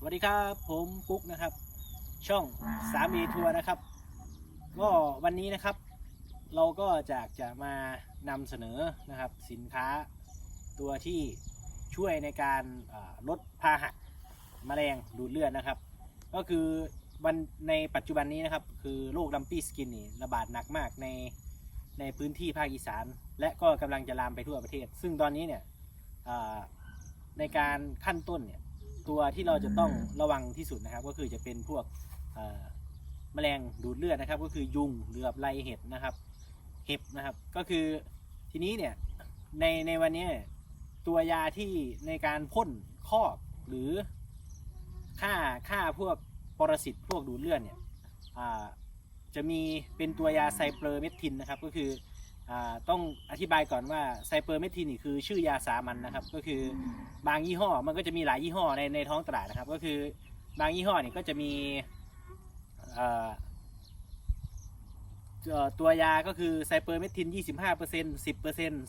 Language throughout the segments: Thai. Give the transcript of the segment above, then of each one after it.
สวัสดีครับผมปุ๊กนะครับ ช่องสามเอทัวร์นะครับ ก็วันนี้นะครับ เราก็จะจะมานำเสนอนะครับ สินค้าตัวที่ช่วยในการลดพาหะแมลงดูดเลือดนะครับ ก็คือวันในปัจจุบันนี้นะครับ คือโรคลัมปี้สกินนี่ระบาดหนักมากในในพื้นที่ภาคอีสาน และก็กำลังจะลามไปทั่วประเทศ ซึ่งตอนนี้เนี่ยในการขั้นต้นเนี่ย ตัวที่เราจะต้องระวังที่สุดนะครับ ก็คือจะเป็นพวกแมลงดูดเลือดนะครับ ก็คือยุงหรือบไรเห็ดนะครับ เห็บนะครับ ก็คือทีนี้เนี่ยในในวันนี้ตัวยาที่ในการพ่นคอกหรือฆ่าฆ่าพวกปรสิตพวกดูดเลือดเนี่ยจะมีเป็นตัวยาไซเปอร์เมทินนะครับ ก็คือ ต้องอธิบายก่อนว่าไซเปอร์เมทินนี่คือชื่อยาสามัญนะครับ ก็คือบางยี่ห้อมันก็จะมีหลายยี่ห้อในในท้องตลาดนะครับ ก็คือบางยี่ห้อเนี่ยก็จะมีเอ่อเอ่อตัวยาก็คือไซเปอร์เมทิน 25% 10%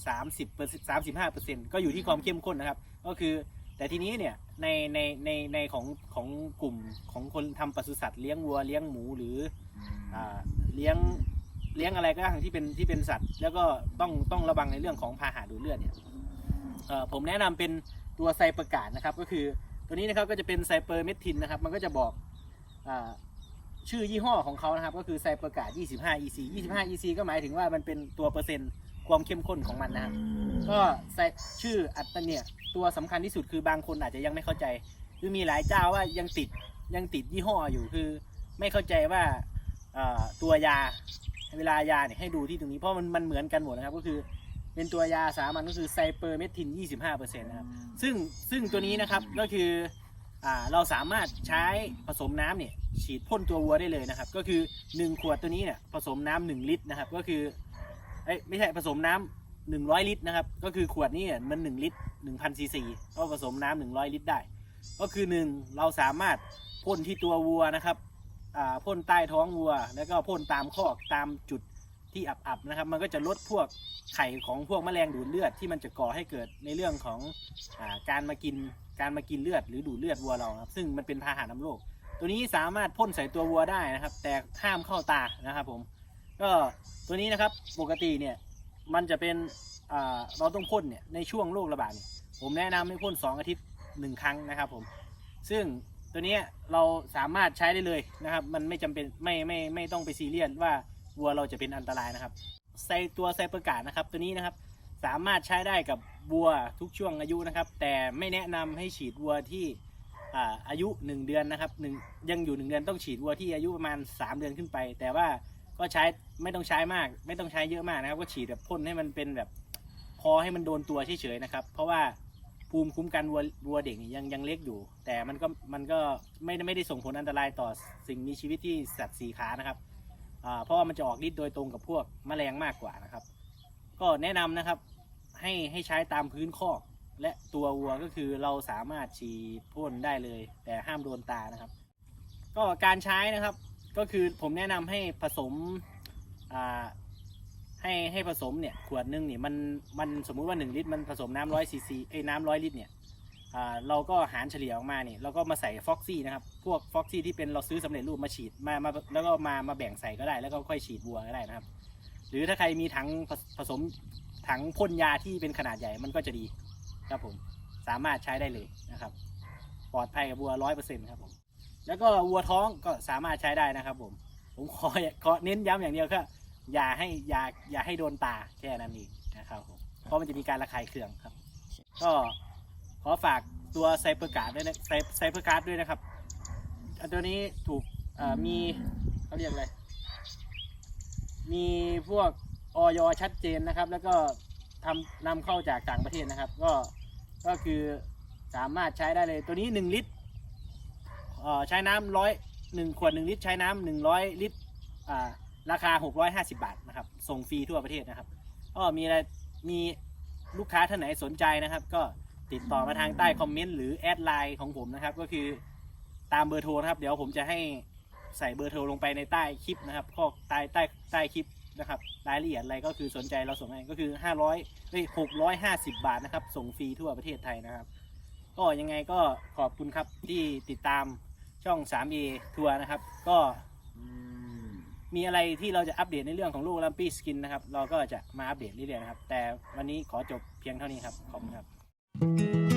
30% 35%ก็อยู่ที่ความเข้มข้นนะครับ ก็คือแต่ทีนี้เนี่ยในในในในของของกลุ่มของคนทำปศุสัตว์เลี้ยงวัวเลี้ยงหมูหรืออ่าเลี้ยง เลี้ยงอะไรก็ตามที่เป็นที่เป็นสัตว์ แล้วก็ต้องต้องระวังในเรื่องของพาหะดูดเลือดเนี่ยผมแนะนำเป็นตัวไซเปอร์กาดนะครับ ก็คือตัวนี้นะครับก็จะเป็นไซเปอร์เมทินนะครับ มันก็จะบอกอชื่อยี่ห้อของเขานะครับ ก็คือไซเปอร์การ์ด25 EC 25 EC ก็หมายถึงว่ามันเป็นตัวเปอร์เซ็นต์ความเข้มข้นของมันนะครับ ก็ชื่ออัตเนี่ยตัวสำคัญที่สุดคือบางคนอาจจะยังไม่เข้าใจ คือมีหลายเจ้าว่ายังติดยังติดยี่ห้ออยู่คือ ไม่เข้าใจว่าตัวยา เวลายาเนี่ยให้ดูที่ตรงนี้เพราะมันมันเหมือนกันหมดนะครับก็คือ เป็นตัวยาสามัญก็คือไซเปอร์เมทิน 25%นะครับซึ่งซึ่งตัวนี้นะครับก็คืออ่าเราสามารถใช้ผสมน้ำเนี่ยฉีดพ่นตัววัวได้เลยนะครับ ก็คือ 1 ขวดตัวนี้เนี่ยผสมน้ำหนึ่งลิตรนะครับ ก็คือเอ้ยไม่ใช่ผสมน้ำ100 ลิตรนะครับ ก็คือขวดนี้เนี่ยมัน 1 ลิตร1,000ซีซีก็ผสมน้ำ100 ลิตรได้ ก็คือ 1 เราสามารถพ่นที่ตัววัวนะครับ พ่นใต้ท้องวัว แล้วก็พ่นตามคอกตามจุดที่อับๆนะครับ มันก็จะลดพวกไข่ของพวกแมลงดูดเลือดที่มันจะก่อให้เกิดในเรื่องของอการมากินการมากินเลือดหรือดูดเลือดวัวเราครับ ซึ่งมันเป็นพาหะนำโรคตัวนี้สามารถพ่นใส่ตัววัวได้นะครับ แต่ห้ามเข้าตานะครับผมก็ตัวนี้นะครับปกติเนี่ยมันจะเป็นเราต้องพ่นเนี่ยในช่วงโรคระบาดเนี่ยผมแนะนำให้พ่น 2 อาทิตย์ 1 ครั้งนะครับผมซึ่ง ตัวนี้เราสามารถใช้ได้เลยนะครับ มันไม่จำเป็นไม่ไม่ไม่ต้องไปซีเรียสว่าวัวเราจะเป็นอันตรายนะครับไซตัวไซเปอร์กาดนะครับ ตัวนี้นะครับสามารถใช้ได้กับวัวทุกช่วงอายุนะครับ แต่ไม่แนะนำให้ฉีดวัวที่อาอายุ 1 เดือนนะครับหนึ่งยังอยู่ 1 เดือนต้องฉีดวัวที่อายุประมาณ 3 เดือนขึ้นไป แต่ว่าก็ใช้ไม่ต้องใช้มาก ไม่ต้องใช้เยอะมากนะครับ ก็ฉีดแบบพ่นให้มันเป็นแบบพอให้มันโดนตัวเฉยๆนะครับ เพราะว่า ภูมิคุ้มกันวัววัวเด็กนี่ยังยังเล็กอยู่ แต่มันก็มันก็ไม่ได้ไม่ได้ส่งผลอันตรายต่อสิ่งมีชีวิตที่สัตว์สีขานะครับเพราะว่ามันจะออกฤทธิ์โดยตรงกับพวกแมลงมากกว่านะครับ ก็แนะนำนะครับให้ให้ใช้ตามพื้นคอกและตัววัวก็คือเราสามารถฉีดพ่นได้เลย แต่ห้ามโดนตานะครับ ก็การใช้นะครับก็คือผมแนะนำให้ผสมอ่า ให้ให้ผสมเนี่ยขวดนึงเนี่ยมันมันสมมุติว่า 1 ลิตรมันผสมน้ำร้อยซีซีเอ้ยน้ำร้อยลิตรเนี่ยอ่าเราก็หารเฉลี่ยออกมาเนี่ยเราก็มาใส่ฟ็อกซี่นะครับ พวกฟ็อกซี่ที่เป็นเราซื้อสำเร็จรูปมาฉีดมามาแล้วก็มามาแบ่งใส่ก็ได้ แล้วก็ค่อยฉีดวัวก็ได้นะครับ หรือถ้าใครมีถังผสมถังพ่นยาที่เป็นขนาดใหญ่มันก็จะดีครับผมสามารถใช้ได้เลยนะครับ ปลอดภัยกับวัวร้อยเปอร์เซ็นต์ครับผมแล้วก็วัวท้องก็สามารถใช้ได้นะครับผมผมขอขอเน้นย้ำอย่างเดียวก็ อย่าให้อย่าอย่าให้โดนตาแค่นั้นเองนะครับผมเพราะมันจะมีการระคายเคืองครับ ก็ขอฝากตัวไซเปอร์การ์ดด้วยนะไซไซเปอร์การ์ดด้วยนะครับ อันตัวนี้ถูกมีเขาเรียกอะไร มีพวกออยชัดเจนนะครับ แล้วก็ทำนำเข้าจากต่างประเทศนะครับ ก็ก็คือสามารถใช้ได้เลยตัวนี้ 1 ลิตรใช้น้ำร้อยหนึ่งขวด 1 ลิตร ใช้น้ำหนึ่งร้อยลิตรอ่า ราคา 650 บาทนะครับ ส่งฟรีทั่วประเทศนะครับก็มีอะไรมีลูกค้าท่านไหนสนใจนะครับ ก็ติดต่อมาทางใต้คอมเมนต์หรือแอดไลน์ของผมนะครับ ก็คือตามเบอร์โทรนะครับ เดี๋ยวผมจะให้ใส่เบอร์โทรลงไปในใต้คลิปนะครับข้อใต้ใต้ใต้คลิปนะครับรายละเอียดอะไรก็คือสนใจเราส่งให้ก็คือ 500เอ้ย650 บาทนะครับ ส่งฟรีทั่วประเทศไทยนะครับ ก็ยังไงก็ขอบคุณครับที่ติดตามช่อง 3A ทัวร์นะครับ ก็ มีอะไรที่เราจะอัปเดตในเรื่องของลูกลัมปี้สกินนะครับ เราก็จะมาอัปเดตเรื่อยๆนะครับ แต่วันนี้ขอจบเพียงเท่านี้ครับ ขอบคุณครับ